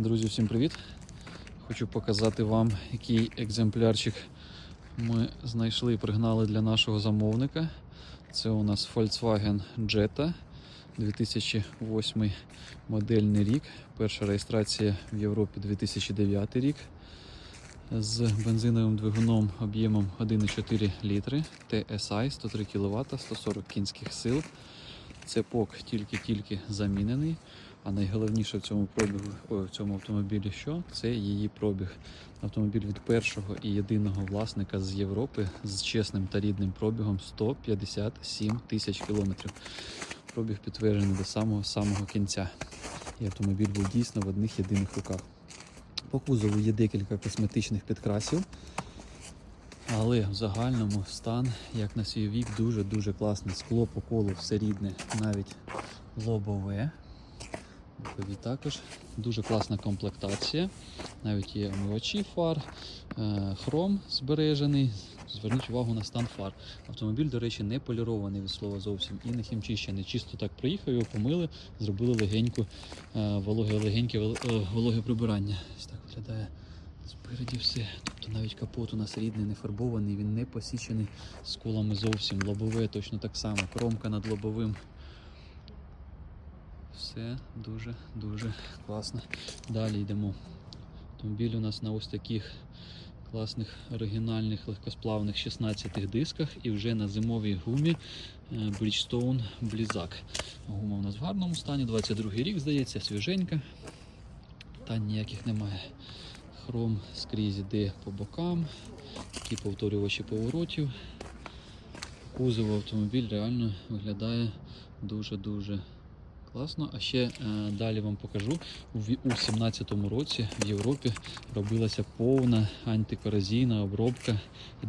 Друзі, всім привіт! Хочу показати вам, який екземплярчик ми знайшли і пригнали для нашого замовника. Це у нас Volkswagen Jetta 2008 модельний рік. Перша реєстрація в Європі 2009 рік. З бензиновим двигуном об'ємом 1,4 літри, TSI 103 кВт, 140 кінських сил. Цепок тільки-тільки замінений. А найголовніше в цьому пробігу в цьому автомобілі, що це її пробіг. Автомобіль від першого і єдиного власника з Європи з чесним та рідним пробігом 157 тисяч кілометрів. Пробіг підтверджений до самого самого кінця. І автомобіль був дійсно в одних єдиних руках. По кузову є декілька косметичних підкрасів. Але в загальному стан, як на свій вік, дуже-дуже класний. Скло по колу все рідне, навіть лобове. Бокові також. Дуже класна комплектація. Навіть є омивачі фар, е, хром збережений. Зверніть увагу на стан фар. Автомобіль, до речі, не полірований від слова зовсім і не хімчищений. Чисто так приїхав, його помили, зробили легеньку е, вологе, легеньке е, вологе прибирання. Ось так виглядає спереді все. Тобто навіть капот у нас рідний, не фарбований, він не посічений сколами зовсім. Лобове точно так само. Кромка над лобовим. Все дуже дуже класно. Далі йдемо. Автомобіль у нас на ось таких класних оригінальних легкосплавних 16 дисках і вже на зимовій гумі е, Bridgestone Blizzak. Гума у нас в гарному стані, 22 рік, здається, свіженька. Питань ніяких немає. Хром скрізь іде по бокам, такі повторювачі поворотів. Кузов автомобіль реально виглядає дуже-дуже класно. А ще е, далі вам покажу. У ві- у 17-му році в Європі робилася повна антикорозійна обробка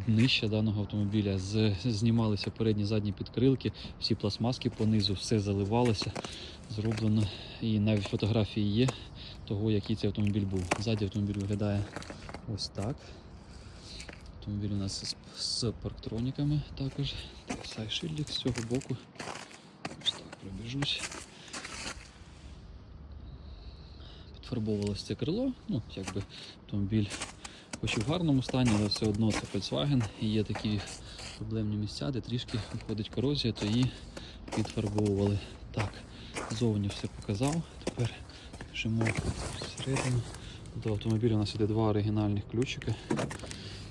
днища даного автомобіля. З, знімалися передні задні підкрилки, всі пластмаски понизу, все заливалося, зроблено. І навіть фотографії є того, який цей автомобіль був. Ззаді автомобіль виглядає ось так. Автомобіль у нас з, з парктроніками також. Сайшильдик з цього боку. Ось так пробіжусь. Підфарбовувалось це крило. Ну, якби автомобіль хоч і в гарному стані, але все одно це Volkswagen. І є такі проблемні місця, де трішки виходить корозія, то її підфарбовували. Так, зовні все показав. Тепер біжимо всередину. До автомобіля у нас іде два оригінальних ключики.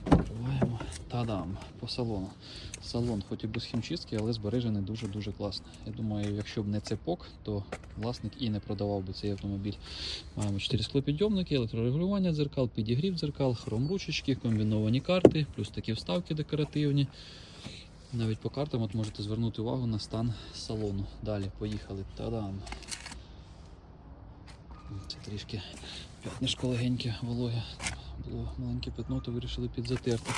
Відкриваємо. Та-дам! По салону. Салон, хоч і без хімчистки, але збережений дуже-дуже класно. Я думаю, якщо б не цепок, то власник і не продавав би цей автомобіль. Маємо 4 склопідйомники, електрорегулювання дзеркал, підігрів дзеркал, хром ручечки, комбіновані карти, плюс такі вставки декоративні. Навіть по картам от можете звернути увагу на стан салону. Далі поїхали. Та-дам! Це трішки п'ятнишко легеньке, вологе. Було маленьке пятно, то вирішили підзатерти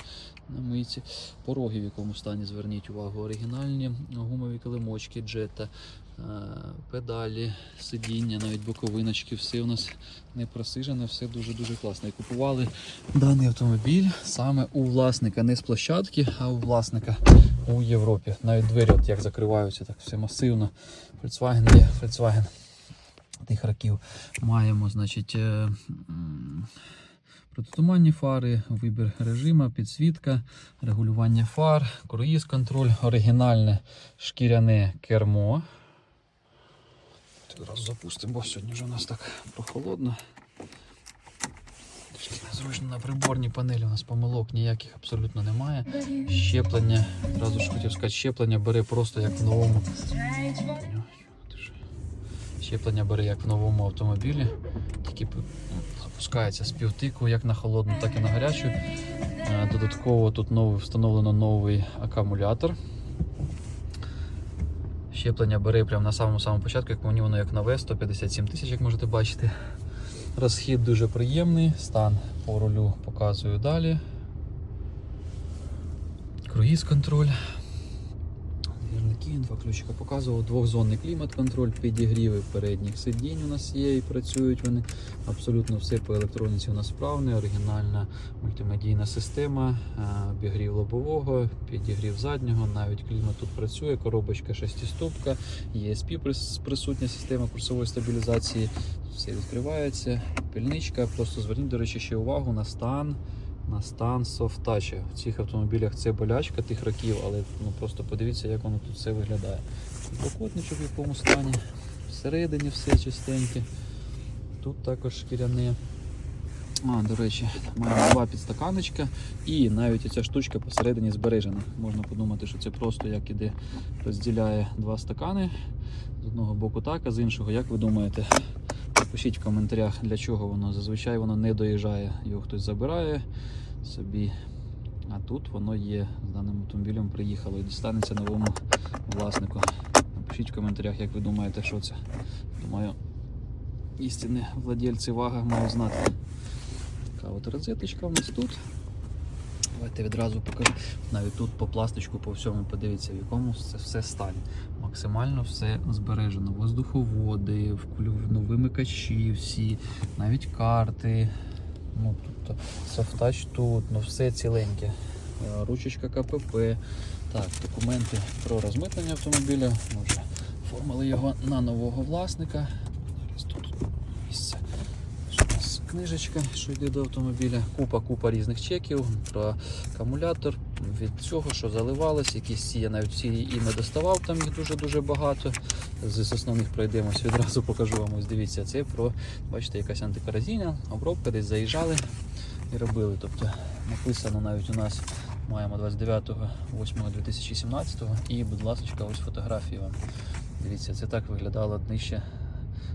на мийці. Пороги в якому стані зверніть увагу. Оригінальні гумові килимочки, джета, е, педалі, сидіння, навіть боковиночки, все у нас не просижене, все дуже-дуже класно. І купували даний автомобіль саме у власника, не з площадки, а у власника у Європі. Навіть двері, от як закриваються, так все масивно. Volkswagen є Volkswagen тих років. Маємо, значить. Протитуманні фари, вибір режима, підсвітка, регулювання фар, круїз контроль, оригінальне шкіряне кермо. Одразу запустимо, бо сьогодні вже у нас так прохолодно. Незручно на приборній панелі у нас помилок ніяких абсолютно немає. Щеплення, одразу ж хотів сказати, щеплення бере просто як в новому. Щеплення бере як в новому автомобілі. Тільки запускається з півтику як на холодну, так і на гарячу. Е, Додатково тут новий, встановлено новий акумулятор. Щеплення бере прямо на самому самому початку, як мені воно як нове, 157 тисяч, як можете бачити. Розхід дуже приємний, стан по рулю показую далі. Круїз контроль. Вірники, два ключика показував. Двохзонний клімат-контроль, підігріви передніх сидінь у нас є і працюють вони. Абсолютно все по електроніці у нас справне, оригінальна мультимедійна система, е, обігрів лобового, підігрів заднього, навіть клімат тут працює, коробочка шестиступка, ESP прис- присутня система курсової стабілізації. все відкривається. Пільничка. Просто зверніть, до речі, ще увагу на стан. На стан софтача. В цих автомобілях це болячка тих років, але ну, просто подивіться, як воно тут все виглядає. Покотничок в якому стані. Всередині все чистеньке. Тут також шкіряне. А, до речі, маємо два підстаканечка і навіть ця штучка посередині збережена. Можна подумати, що це просто як іде, розділяє два стакани. З одного боку так, а з іншого, як ви думаєте? Напишіть в коментарях, для чого воно. Зазвичай воно не доїжджає, його хтось забирає собі. А тут воно є. З даним автомобілем приїхало і дістанеться новому власнику. Напишіть в коментарях, як ви думаєте, що це. Думаю, істинні владельці вага мають знати. Така от розеточка у нас тут. Давайте відразу покажу. Навіть тут по пластичку, по всьому подивіться, в якому це все стані. Максимально все збережено. Воздуховоди, ну, вимикачі всі, навіть карти. Ну, тут софтач тут, ну все ціленьке. Е, Ручечка КПП. Так, документи про розмитнення автомобіля. Ми вже оформили його на нового власника. Тут місце. Книжечка, що йде до автомобіля. Купа, купа різних чеків про акумулятор, від цього, що заливалось, якісь ці я навіть всі і не доставав, там їх дуже-дуже багато. З основних пройдемось, відразу покажу вам. Ось дивіться, це про, бачите, якась антикоразійна обробка, десь заїжджали і робили. Тобто написано навіть у нас маємо 29.08.2017 і, будь ласка, ось фотографії вам. Дивіться, це так виглядало днище.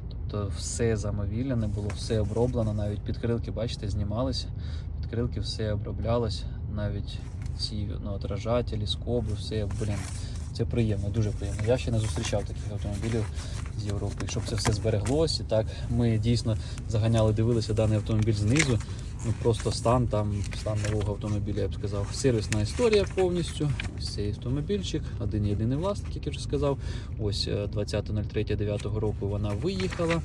Тобто все замовіляне було, все оброблено, навіть підкрилки, бачите, знімалися, підкрилки все оброблялось, навіть ці ну, отражателі, скоби, все, блін, це приємно, дуже приємно. Я ще не зустрічав таких автомобілів з Європи. Щоб це все збереглося, так ми дійсно заганяли, дивилися даний автомобіль знизу. Ну просто стан там, стан нового автомобіля, я б сказав. Сервісна історія повністю. Цей автомобільчик, один єдиний власник, як я вже сказав. Ось е, 20.03.9 року вона виїхала.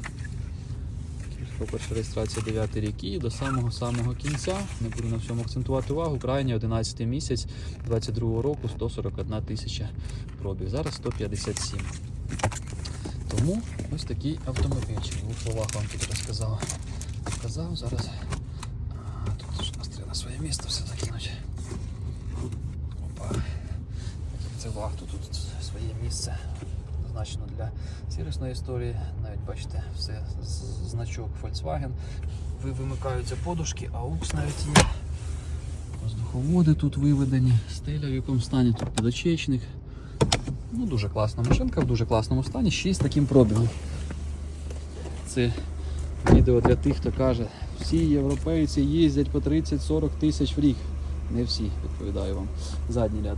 По-перше, реєстрація 9 рік і до самого-самого кінця, не буду на всьому акцентувати увагу, крайній 11 місяць 22 року 141 тисяча пробіг. Зараз 157. Тому ось такий автомобільчик. В двох словах вам тут розказав. Показав зараз. А, тут ж нас на своє місце все закинути. Опа. Це вахту тут своє місце. Зазначено для сервісної історії. Навіть бачите, все значок Volkswagen. Ви вимикаються подушки, AUX навіть є. Воздуховоди тут виведені, стеля в якому стані, тут підочечник. Ну, дуже класна машинка, в дуже класному стані, ще з таким пробігом. Це відео для тих, хто каже, всі європейці їздять по 30-40 тисяч в рік. Не всі, відповідаю вам. Задній ряд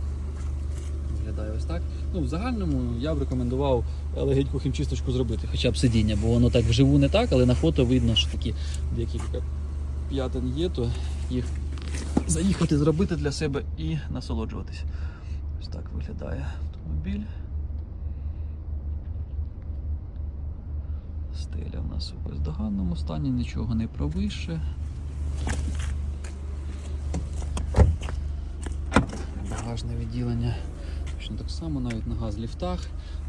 виглядає ось так. Ну, в загальному я б рекомендував легеньку хімчисточку зробити, хоча б сидіння, бо воно так вживу не так, але на фото видно, що такі декілька п'ятин є, то їх заїхати, зробити для себе і насолоджуватись. Ось так виглядає автомобіль. Стеля в нас у бездоганному стані, нічого не провише. Багажне відділення. Точно так само, навіть на газ-ліфтах.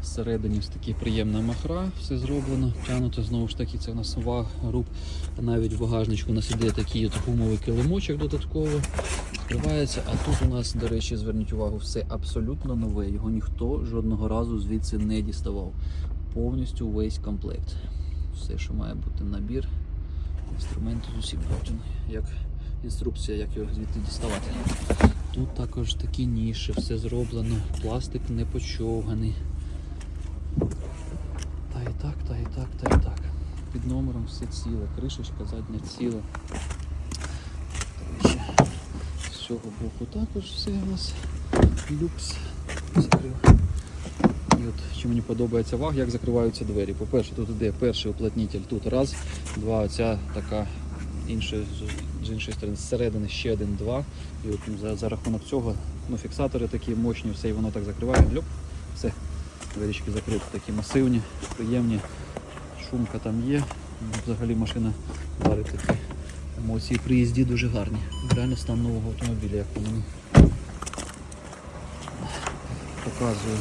Всередині ось такі приємна махра, все зроблено. Тянуто знову ж таки, це у нас груп. Навіть в багажничку у нас іде такий гумовий килимочок додатково. Відкривається. А тут у нас, до речі, зверніть увагу, все абсолютно нове. Його ніхто жодного разу звідси не діставав. Повністю весь комплект. Все, що має бути набір. Інструменти з усім як інструкція, як його звідти діставати. Тут також такі ніші, все зроблено, пластик не почовганий. Та і так, та і так, та і так. Під номером все ціле, кришечка задня ціла. З цього боку також все у нас люкс закрив. І от що мені подобається ваг, як закриваються двері. По-перше, тут іде перший уплотнитель, тут раз, два, оця така інша з- іншої сторони, зсередини ще один, два. І от за, за рахунок цього ну, фіксатори такі мощні, все і воно так закриває. Люп, все, дверічки закриті, такі масивні, приємні. Шумка там є. Ну, Взагалі машина варить такі емоції при їзді дуже гарні. Реально стан нового автомобіля, як по мені. Показую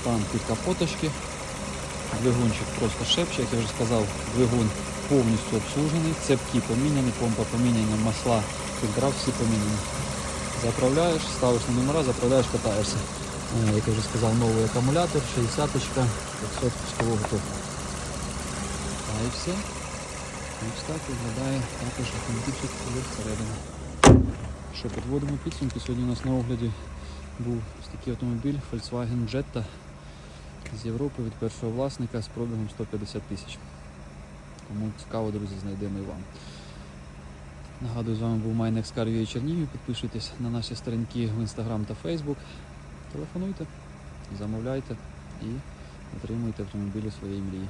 стан під капоточки. Двигунчик просто шепче, як я вже сказав, двигун повністю обслужений, цепки поміняні, помпа поміняна, масла, фільтра всі поміняні. Заправляєш, ставиш на номера, заправляєш, катаєшся. Е, Як я вже сказав, новий акумулятор, 60 500 пускового току. А і все. Ось так виглядає також автомобільчик всередині. Що, підводимо підсумки. Сьогодні у нас на огляді був ось такий автомобіль Volkswagen Jetta з Європи від першого власника з пробігом 150 тисяч. Кому цікаво, друзі, знайдемо і вам. Нагадую, з вами був Майнек Скарвія Чернігів. Підписуйтесь на наші сторінки в Instagram та Facebook. Телефонуйте, замовляйте і отримуйте автомобілі своєї мрії.